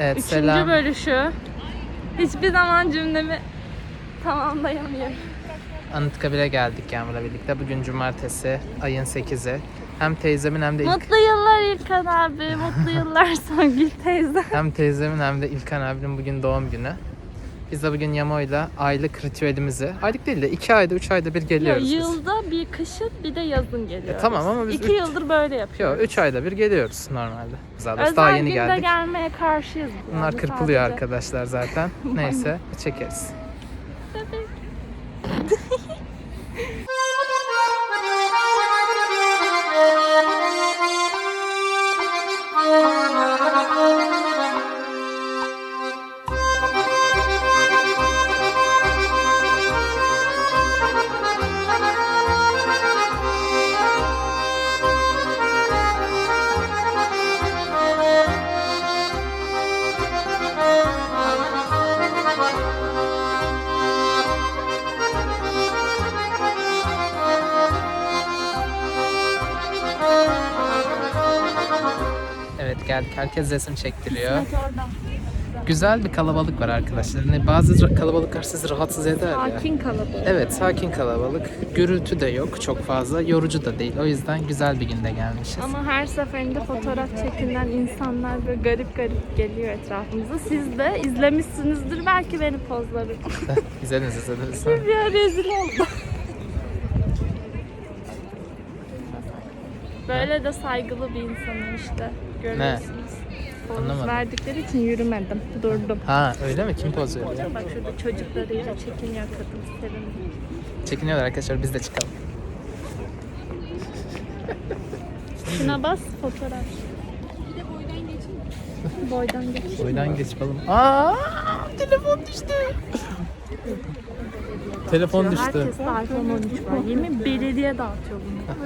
Evet Üçüncü selam. bölüşü. Hiçbir zaman cümlemi tamamlayamıyorum. Anıtkabir'e geldik Yağmur'la birlikte. Bugün cumartesi ayın 8'i. Hem teyzemin hem de ilk Mutlu yıllar İlkan abi. Mutlu yıllar Songül teyze. hem teyzemin hem de İlkan abinin bugün doğum günü. Biz de bugün Yamo'yla aylık ritüelimizi, aylık değil de 2 ayda 3 ayda bir Ya, geliyoruz biz. yılda bir kışın bir de yazın geliyoruz. E, tamam ama biz İki üç- yıldır böyle yapıyoruz. Yok 3 ayda bir geliyoruz normalde. Özel daha yeni günde geldik. gelmeye karşıyız. Bunlar yani kırpılıyor sadece. arkadaşlar zaten. Neyse çekeriz. Geldik. Herkes resim çektiriyor. Güzel bir kalabalık var arkadaşlar. Hani bazı kalabalıklar sizi rahatsız eder ya. Sakin kalabalık. Evet sakin kalabalık. Gürültü de yok çok fazla. Yorucu da değil. O yüzden güzel bir günde gelmişiz. Ama her seferinde fotoğraf çekilen insanlar böyle garip garip geliyor etrafımıza. Siz de izlemişsinizdir belki benim pozlarımı. İzlediniz izlediniz. bir rezil oldum. Böyle de saygılı bir insanım işte. Görüyorsunuz. Poz Anlamadım. verdikleri için yürümedim. Durdum. Ha öyle mi? Kim poz veriyor? Bak şurada çocuklarıyla çekiniyor kadın. Sevimli. Çekiniyorlar arkadaşlar biz de çıkalım. Şuna bas fotoğraf. Bir de boydan geç. Boydan geç. Boydan geç balım. Aa telefon düştü. telefon düştü. Herkeste iPhone 13 var. Yemin belediye dağıtıyor bunu.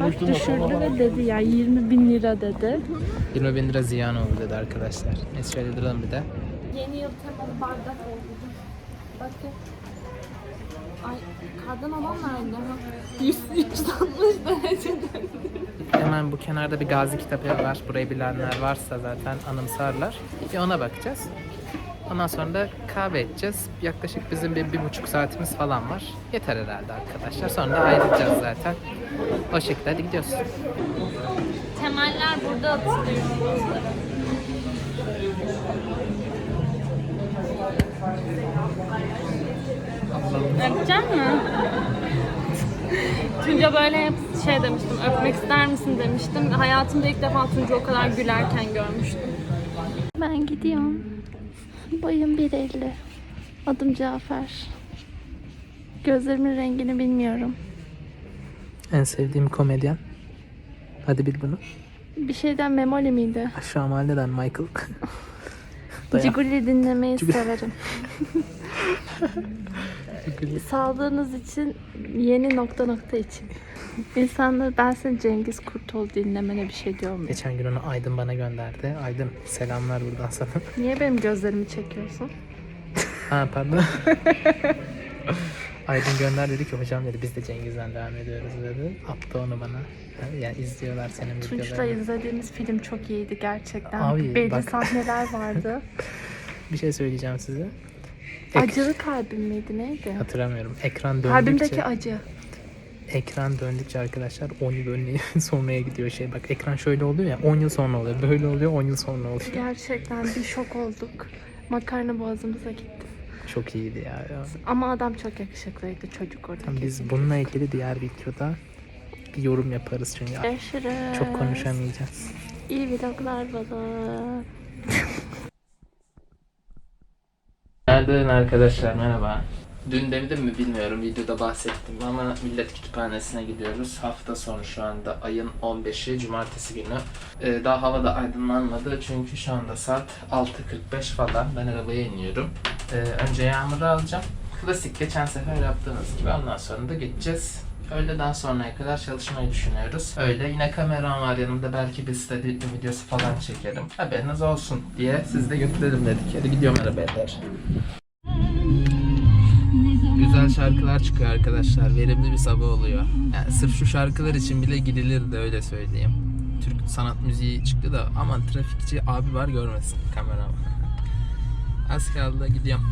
Bak düşürdü ve dedi ya 20 bin lira dedi. 20 bin lira ziyan oldu dedi arkadaşlar. Neyse şöyle duralım bir de. Yeni yıl temalı bardak oldu. Bakın. Ay kadın adam nerede? 100 160 derecede. Hemen bu kenarda bir gazi kitabı var. Burayı bilenler varsa zaten anımsarlar. Bir ona bakacağız. Ondan sonra da kahve içeceğiz. Yaklaşık bizim bir, bir buçuk saatimiz falan var. Yeter herhalde arkadaşlar. Sonra da ayrılacağız zaten. O şekilde hadi gidiyoruz. Temeller burada atılıyor. Öpecek mi? Tunca böyle hep şey demiştim, öpmek ister misin demiştim. Hayatımda ilk defa Tunca o kadar gülerken görmüştüm. Ben gidiyorum. Boyum 1.50. Adım Cafer. Gözlerimin rengini bilmiyorum. En sevdiğim komedyen. Hadi bil bunu. Bir şeyden Memoli miydi? Aşağı mahalleden Michael. Dayan. Ciguli dinlemeyi Ciguli. severim. Sağlığınız için yeni nokta nokta için. İnsanlar ben senin Cengiz Kurtoğlu dinlemene bir şey diyor muyum? Geçen gün onu Aydın bana gönderdi. Aydın selamlar buradan sana. Niye benim gözlerimi çekiyorsun? ha pardon. Aydın gönder dedi ki hocam dedi biz de Cengiz'den devam ediyoruz dedi. Attı onu bana. Yani izliyorlar senin Tunç'la videolarını. izlediğimiz film çok iyiydi gerçekten. Abi, Belli bak. sahneler vardı. Bir şey söyleyeceğim size. Ek- Acılı kalbim miydi neydi? Hatırlamıyorum. Ekran döndükçe, Kalbimdeki acı. ekran döndükçe arkadaşlar 10 yıl önüne sonraya gidiyor şey. Bak ekran şöyle oluyor ya 10 yıl sonra oluyor. Böyle oluyor 10 yıl sonra oluyor. Gerçekten bir şok olduk. Makarna boğazımıza gitti. Çok iyiydi ya. ya. Ama adam çok yakışıklıydı çocuk orada. Tamam, biz bununla ilgili diğer videoda bir yorum yaparız çünkü Görüşürüz. çok konuşamayacağız. İyi vloglar bana. Günaydın arkadaşlar merhaba. Dün demedim mi bilmiyorum videoda bahsettim ama Millet Kütüphanesi'ne gidiyoruz. Hafta sonu şu anda ayın 15'i Cumartesi günü. Ee, daha hava da aydınlanmadı çünkü şu anda saat 6.45 falan. Ben arabaya iniyorum. Ee, önce Yağmur'u alacağım. Klasik geçen sefer yaptığımız gibi ondan sonra da gideceğiz. Öğleden sonraya kadar çalışmayı düşünüyoruz. Öyle yine kameram var yanımda belki bir study videosu falan çekerim. Haberiniz olsun diye siz de götürelim dedik. Hadi gidiyorum arabaya doğru. Güzel şarkılar çıkıyor arkadaşlar. Verimli bir sabah oluyor. Yani sırf şu şarkılar için bile gidilir de öyle söyleyeyim. Türk sanat müziği çıktı da aman trafikçi abi var görmesin kamera. Az kaldı gidiyorum.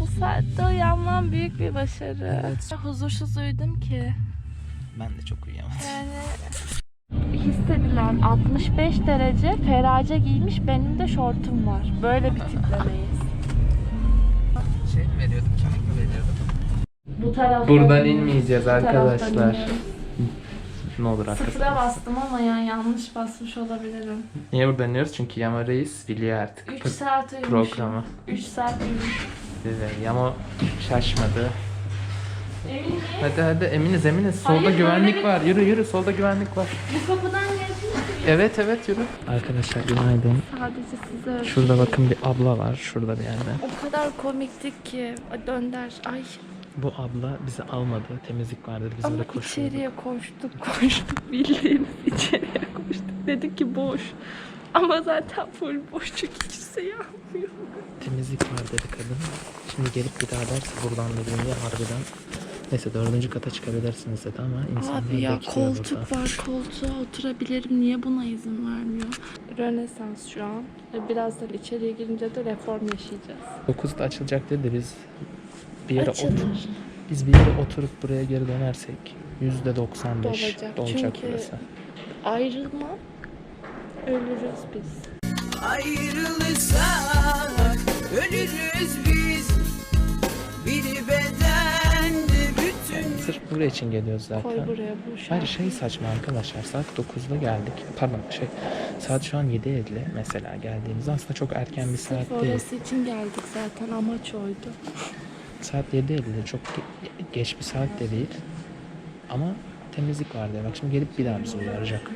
Bu saatte uyanmam büyük bir başarı. Evet. Huzursuz uyudum ki. Ben de çok uyuyamadım. Yani hissedilen 65 derece ferace giymiş benim de şortum var. Böyle bir tiplemeyiz. Şey mi veriyordum? Kemik mi veriyordum? Bu taraftan Buradan inmeyeceğiz arkadaşlar. Ne olur Sıfıra hakikaten. bastım ama yani yanlış basmış olabilirim. Niye buradan iniyoruz? Çünkü Yama Reis biliyor artık 3 bu saat uyumuşum. programı. 3 saat uyumuşum. Ve Yama şaşmadı. Emin miyim? Hadi hadi eminiz eminiz. Solda Hayır, güvenlik var. Yürü yürü solda güvenlik var. Bu kapıdan Evet evet yürü. Arkadaşlar günaydın. Sadece size. Şurada bakın bir abla var şurada bir yerde. O kadar komiktik ki. Dönder. Ay. Bu abla bizi almadı. Temizlik vardı. Biz Ama böyle koşuyorduk. içeriye koştuk koştuk bildiğiniz içeriye koştuk. Dedik ki boş. Ama zaten full boş çünkü kimseyi almıyor. Temizlik var dedi kadın. Şimdi gelip bir daha derse buradan dediğinde harbiden Neyse dördüncü kata çıkabilirsiniz dedi ama insanlar Abi ya koltuk burada. var koltuğa oturabilirim niye buna izin vermiyor? Rönesans şu an. Ve Birazdan içeriye girince de reform yaşayacağız. 9'da açılacak dedi biz bir yere Açılır. otur, biz bir yere oturup buraya geri dönersek yüzde 95 Dolacak. dolacak Çünkü- burası. Ayrılma ölürüz biz. Ayrılırsak ölürüz biz Biri bedende bütün Sırf buraya için geliyoruz Koy zaten. buraya bu şu Hayır şey saçma arkadaşlar saat 9'da geldik. Pardon şey saat şu an 7.50 mesela geldiğimizde aslında çok erken bir saat Sırf değil. orası için geldik zaten amaç oydu. Saat 7.50 çok ge- geç bir saat de değil. Ama temizlik var diye. Bak şimdi gelip bir daha bizi uyaracak.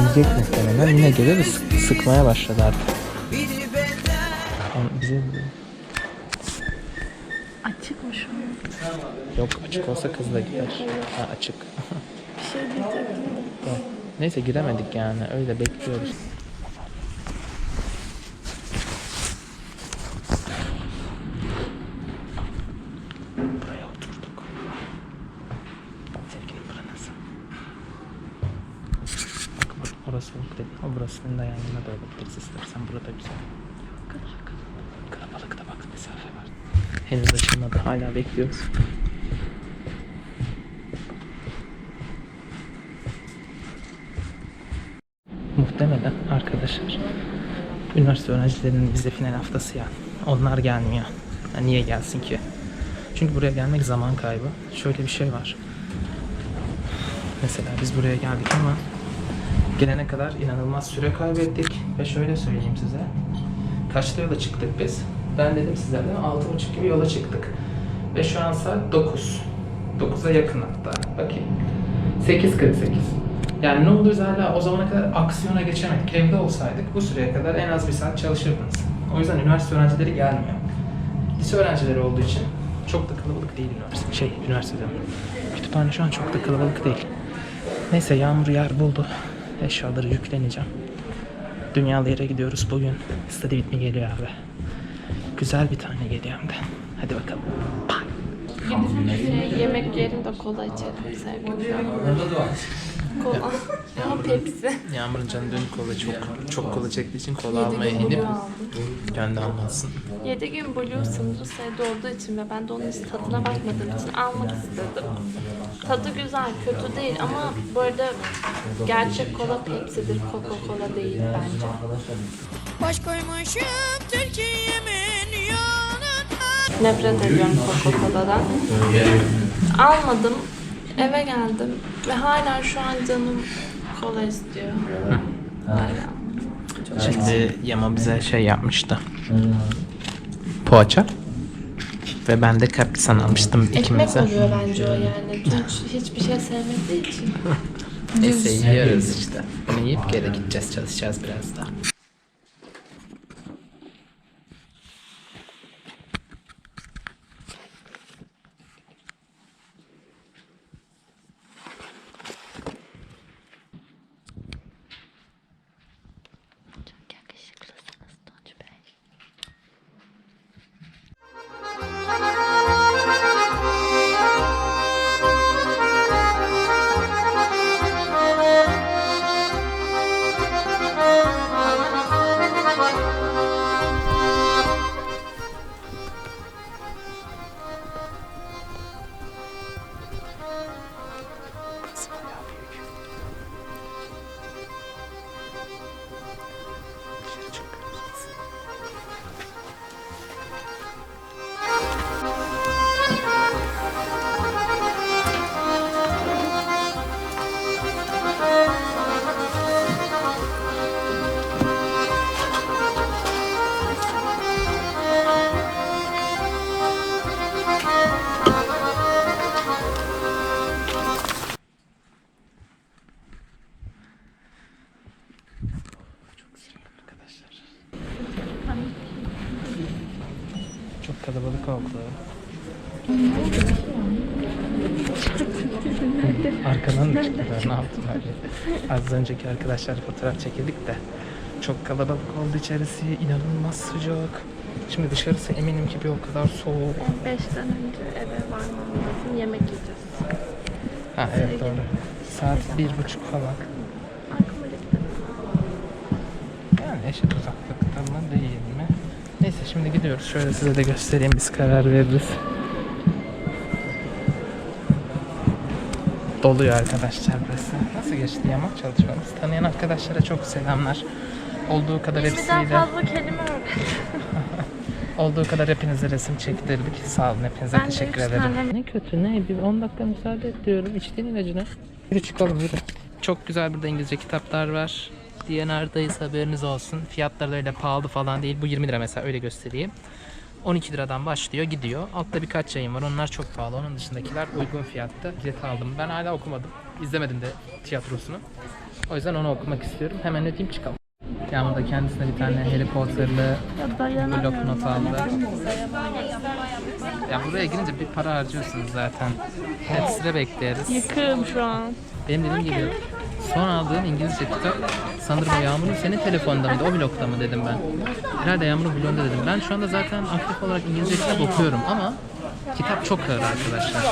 Yiyecek muhtemelen. Yine gelir de sık- sıkmaya başladı artık. An- Bize Açık mı şu an? yok açık olsa kız da gider. Ha açık. Bir şey diyecektim. Neyse giremedik yani. Öyle bekliyoruz. Buraya oturduk. Sevgili bura nasıl? Bak bak orası yok dedi. O burasının da yan yana da olabiliriz istersen. Burada güzel. Kalabalıkta bak mesafe var. Henüz açılmadı. Hala bekliyoruz. Muhtemelen arkadaşlar üniversite öğrencilerinin bize final haftası ya. Onlar gelmiyor. Ya niye gelsin ki? Çünkü buraya gelmek zaman kaybı. Şöyle bir şey var. Mesela biz buraya geldik ama gelene kadar inanılmaz süre kaybettik. Ve şöyle söyleyeyim size. Kaçta yola çıktık biz? Ben dedim size mi? 6.30 gibi yola çıktık. Ve şu an saat 9. 9'a yakın hatta. Bakayım. 8.48. Yani ne biz hala o zamana kadar aksiyona geçemedik. Evde olsaydık bu süreye kadar en az bir saat çalışırdınız. O yüzden üniversite öğrencileri gelmiyor. Lise öğrencileri olduğu için çok da kalabalık değil üniversite. Şey, üniversitede. Kütüphane şu an çok da kalabalık değil. Neyse yağmur yer buldu. Eşyaları yükleneceğim. Dünyalı yere gidiyoruz bugün. Study bitmi geliyor abi. Güzel bir tane geliyor hem de. Hadi bakalım. Şey, yemek yerinde kola içelim sevgilim. Kola. Ama Pepsi. Yağmur'un canı dün kola çok çok kola çektiği için kola almaya inip kendi almasın. 7 gün Blue sınırı sayıda olduğu için ve ben de onun hiç tadına bakmadığım için almak istedim. Tadı güzel, kötü değil ama bu arada gerçek kola Pepsi'dir, Coca-Cola değil bence. Baş koymuşum Türkiye'min yanına Nefret ediyorum Coca-Cola'dan. Almadım, eve geldim ve hala şu an canım kola istiyor. Hala. Şimdi Yama bize şey yapmıştı. Poğaça. Ve ben de kaprisan almıştım Ekmek ikimize. oluyor bence o yani. Tunç hiçbir şey sevmediği için. Neyse yiyoruz işte. Bunu yiyip geri gideceğiz çalışacağız biraz daha. Ne yaptılar? ya? Az önceki arkadaşlarla fotoğraf çekildik de çok kalabalık oldu içerisi. inanılmaz sıcak. Şimdi dışarısı eminim ki bir o kadar soğuk. 5'ten önce eve varmam lazım. Yemek yiyeceğiz. Ha evet doğru. Saat bir buçuk falan. Yani eşit uzaklıkta mı değil mi? Neyse şimdi gidiyoruz. Şöyle size de göstereyim biz karar veririz. Doluyor arkadaşlar burası. Nasıl geçti yamak çalışmamız? Tanıyan arkadaşlara çok selamlar. Olduğu kadar 20'den hepsiyle, fazla kelime olduğu kadar hepinize resim çektirdik. Sağ olun hepinize Ben de teşekkür üç ederim. tane- Ne kötü ne? Bir 10 dakika müsaade et diyorum. İçtiğin ilacını. Yürü çıkalım yürü. Çok güzel burada İngilizce kitaplar var. DNR'dayız haberiniz olsun. Fiyatları da öyle pahalı falan değil. Bu 20 lira mesela öyle göstereyim. 12 liradan başlıyor gidiyor. Altta birkaç yayın var. Onlar çok pahalı. Onun dışındakiler uygun fiyatta. Bilet aldım. Ben hala okumadım. İzlemedim de tiyatrosunu. O yüzden onu okumak istiyorum. Hemen ödeyeyim çıkalım. Yağmur da kendisine bir tane Harry Potter'lı blok not aldı. Ya buraya girince bir para harcıyorsunuz zaten. Evet sıra bekleriz. Yıkığım şu an. Benim dediğim gibi son aldığım İngilizce kitap sanırım Yağmur'un senin telefonda mıydı? O blokta mı dedim ben. Herhalde Yağmur'un blogunda dedim. Ben şu anda zaten aktif olarak İngilizce kitap okuyorum ama kitap çok ağır arkadaşlar.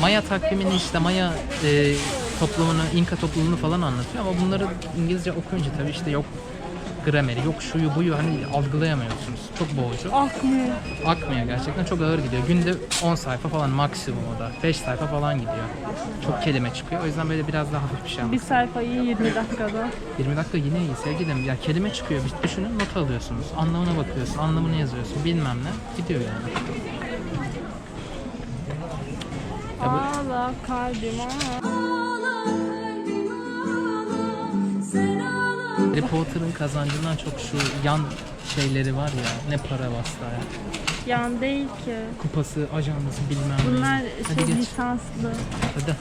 Maya takvimini işte Maya e, toplumunu, İnka toplumunu falan anlatıyor ama bunları İngilizce okuyunca tabii işte yok grameri, yok şuyu buyu hani algılayamıyorsunuz. Çok boğucu. Akmıyor. Akmıyor gerçekten çok ağır gidiyor. Günde 10 sayfa falan maksimum o da. 5 sayfa falan gidiyor. Çok kelime çıkıyor. O yüzden böyle biraz daha hafif bir şey Bir ama. sayfayı 20 dakikada. 20 dakika yine iyi sevgilim. Ya kelime çıkıyor. Bir düşünün not alıyorsunuz. Anlamına bakıyorsun. Anlamını yazıyorsun. Bilmem ne. Gidiyor yani. Ya bu, Ağla kalbim ağla. Harry Potter'ın kazancından çok şu yan şeyleri var ya. Ne para bastı ya. Yan değil ki. Kupası, ajansı bilmem ne. Bunlar Hadi şey geç. lisanslı. Hadi.